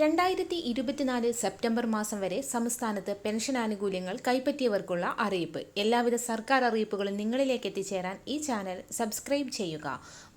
രണ്ടായിരത്തി ഇരുപത്തിനാല് സെപ്റ്റംബർ മാസം വരെ സംസ്ഥാനത്ത് പെൻഷൻ ആനുകൂല്യങ്ങൾ കൈപ്പറ്റിയവർക്കുള്ള അറിയിപ്പ്. എല്ലാവിധ സർക്കാർ അറിയിപ്പുകളും നിങ്ങളിലേക്ക് എത്തിച്ചേരാൻ ഈ ചാനൽ സബ്സ്ക്രൈബ് ചെയ്യുക.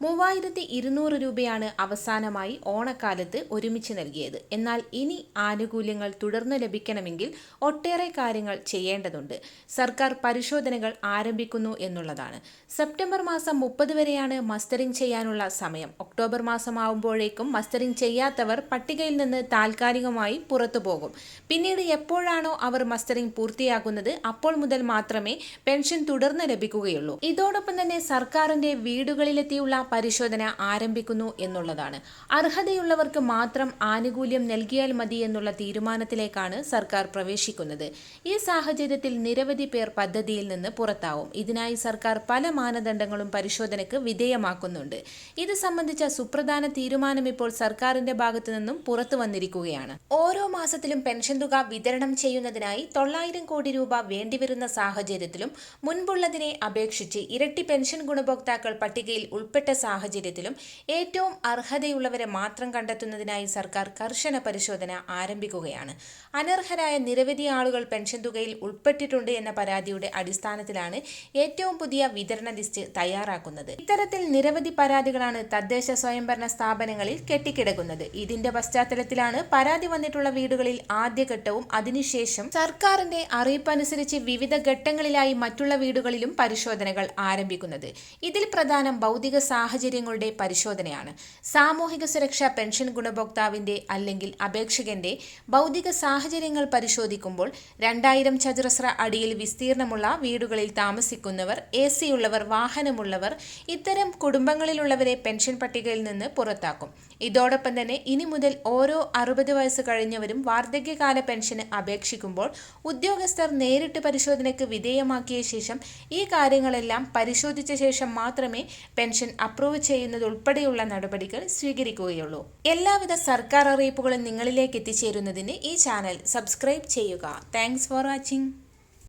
മൂവായിരത്തി ഇരുന്നൂറ് രൂപയാണ് അവസാനമായി ഓണക്കാലത്ത് ഒരുമിച്ച് നൽകിയത്. എന്നാൽ ഇനി ആനുകൂല്യങ്ങൾ തുടർന്ന് ലഭിക്കണമെങ്കിൽ ഒട്ടേറെ കാര്യങ്ങൾ ചെയ്യേണ്ടതുണ്ട്. സർക്കാർ പരിശോധനകൾ ആരംഭിക്കുന്നു എന്നുള്ളതാണ്. സെപ്റ്റംബർ മാസം മുപ്പത് വരെയാണ് മസ്റ്ററിംഗ് ചെയ്യാനുള്ള സമയം. ഒക്ടോബർ മാസമാവുമ്പോഴേക്കും മസ്റ്ററിംഗ് ചെയ്യാത്തവർ പട്ടികയിൽ നിന്ന് താൽക്കാലികമായി പുറത്തു പോകും. പിന്നീട് എപ്പോഴാണോ അവർ മസ്റ്ററിംഗ് പൂർത്തിയാക്കുന്നത് അപ്പോൾ മുതൽ മാത്രമേ പെൻഷൻ തുടർന്ന് ലഭിക്കുകയുള്ളൂ. ഇതോടൊപ്പം തന്നെ സർക്കാരിന്റെ വീടുകളിലെത്തിയുള്ള പരിശോധന ആരംഭിക്കുന്നു എന്നുള്ളതാണ്. അർഹതയുള്ളവർക്ക് മാത്രം ആനുകൂല്യം നൽകിയാൽ മതി എന്നുള്ള തീരുമാനത്തിലേക്കാണ് സർക്കാർ പ്രവേശിക്കുന്നത്. ഈ സാഹചര്യത്തിൽ നിരവധി പേർ പദ്ധതിയിൽ നിന്ന് പുറത്താവും. ഇതിനായി സർക്കാർ പല മാനദണ്ഡങ്ങളും പരിശോധനയ്ക്ക് വിധേയമാക്കുന്നുണ്ട്. ഇത് സംബന്ധിച്ച സുപ്രധാന തീരുമാനം ഇപ്പോൾ സർക്കാരിന്റെ ഭാഗത്തു നിന്നും പുറത്തു വന്നിരിക്കുകയാണ്. ഓരോ മാസത്തിലും പെൻഷൻ തുക വിതരണം ചെയ്യുന്നതിനായി തൊള്ളായിരം കോടി രൂപ വേണ്ടിവരുന്ന സാഹചര്യത്തിലും മുൻപുള്ളതിനെ അപേക്ഷിച്ച് ഇരട്ടി പെൻഷൻ ഗുണഭോക്താക്കൾ പട്ടികയിൽ ഉൾപ്പെട്ട സാഹചര്യത്തിലും ഏറ്റവും അർഹതയുള്ളവരെ മാത്രം കണ്ടെത്തുന്നതിനായി സർക്കാർ കർശന പരിശോധന ആരംഭിക്കുകയാണ്. അനർഹരായ നിരവധി ആളുകൾ പെൻഷൻ തുകയിൽ ഉൾപ്പെട്ടിട്ടുണ്ട് എന്ന പരാതിയുടെ അടിസ്ഥാനത്തിലാണ് ഏറ്റവും പുതിയ വിതരണ ലിസ്റ്റ് തയ്യാറാക്കുന്നത്. ഇത്തരത്തിൽ നിരവധി പരാതികളാണ് തദ്ദേശ സ്വയംഭരണ സ്ഥാപനങ്ങളിൽ കെട്ടിക്കിടക്കുന്നത്. ഇതിന്റെ പശ്ചാത്തലത്തിലാണ് പരാതി വന്നിട്ടുള്ള വീടുകളിൽ ആദ്യഘട്ടവും അതിനുശേഷം സർക്കാരിന്റെ അറിയിപ്പനുസരിച്ച് വിവിധ ഘട്ടങ്ങളിലായി മറ്റുള്ള വീടുകളിലും പരിശോധനകൾ ആരംഭിക്കുന്നത്. ഇതിൽ പ്രധാനം ഭൗതിക സാഹചര്യങ്ങളുടെ പരിശോധനയാണ്. സാമൂഹിക സുരക്ഷാ പെൻഷൻ ഗുണഭോക്താവിന്റെ അല്ലെങ്കിൽ അപേക്ഷകന്റെ ഭൗതിക സാഹചര്യങ്ങൾ പരിശോധിക്കുമ്പോൾ രണ്ടായിരം ചതുരശ്ര അടിയിൽ വിസ്തീർണമുള്ള വീടുകളിൽ താമസിക്കുന്നവർ എ സിയുള്ളവർ വാഹനമുള്ളവർ ഇത്തരം കുടുംബങ്ങളിലുള്ളവരെ പെൻഷൻ പട്ടികയിൽ നിന്ന് പുറത്താക്കും. ഇതോടൊപ്പം തന്നെ ഇനി മുതൽ ഓരോ അറുപത് വയസ്സ് കഴിഞ്ഞവരും വാർദ്ധക്യകാല പെൻഷന് അപേക്ഷിക്കുമ്പോൾ ഉദ്യോഗസ്ഥർ നേരിട്ട് പരിശോധനയ്ക്ക് വിധേയമാക്കിയ ശേഷം ഈ കാര്യങ്ങളെല്ലാം പരിശോധിച്ച ശേഷം മാത്രമേ പെൻഷൻ അപ്രൂവ് ചെയ്യുന്നതുൾപ്പെടെയുള്ള നടപടികൾ സ്വീകരിക്കുകയുള്ളൂ. എല്ലാവിധ സർക്കാർ അറിയിപ്പുകളും നിങ്ങളിലേക്ക് എത്തിച്ചേരുന്നതിന് ഈ ചാനൽ സബ്സ്ക്രൈബ് ചെയ്യുക. Thanks for watching.